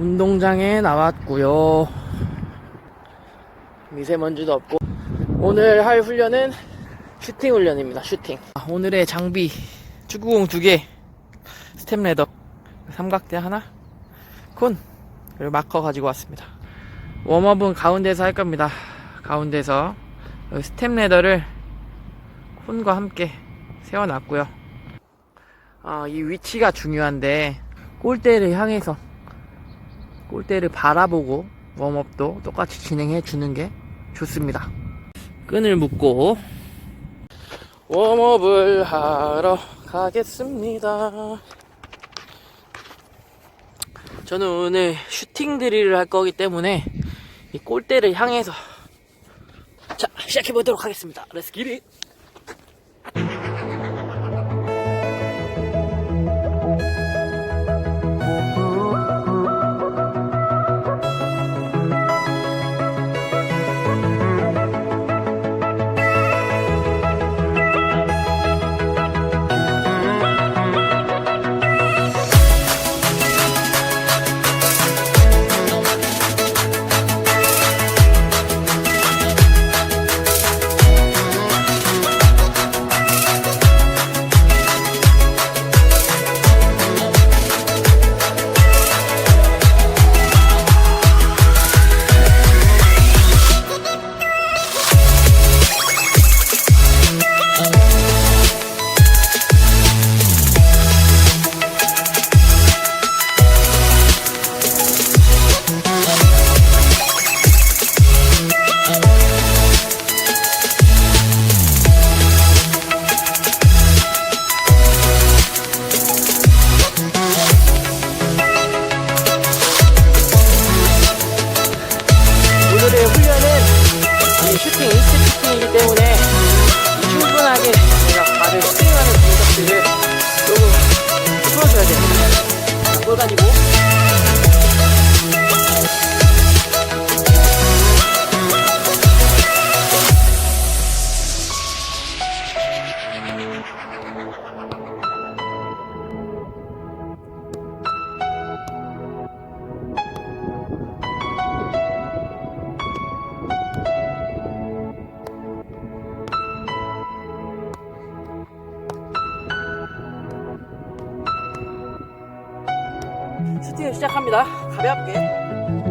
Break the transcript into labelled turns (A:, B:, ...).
A: 운동장에 나왔고요. 미세먼지도 없고 오늘 할 훈련은 슈팅 훈련입니다. 슈팅. 아, 오늘의 장비 축구공 두 개, 스텝 레더 삼각대 하나, 콘 그리고 마커 가지고 왔습니다. 웜업은 가운데서 할 겁니다. 가운데서 스텝 레더를 콘과 함께 세워놨고요. 아, 이 위치가 중요한데 골대를 향해서 골대를 바라보고 웜업도 똑같이 진행해 주는 게 좋습니다. 끈을 묶고 웜업을 하러 가겠습니다. 저는 오늘 슈팅 드릴을 할 거기 때문에 이 골대를 향해서 자 시작해 보도록 하겠습니다. 렛츠 기 슈팅을 시작합니다. 가볍게.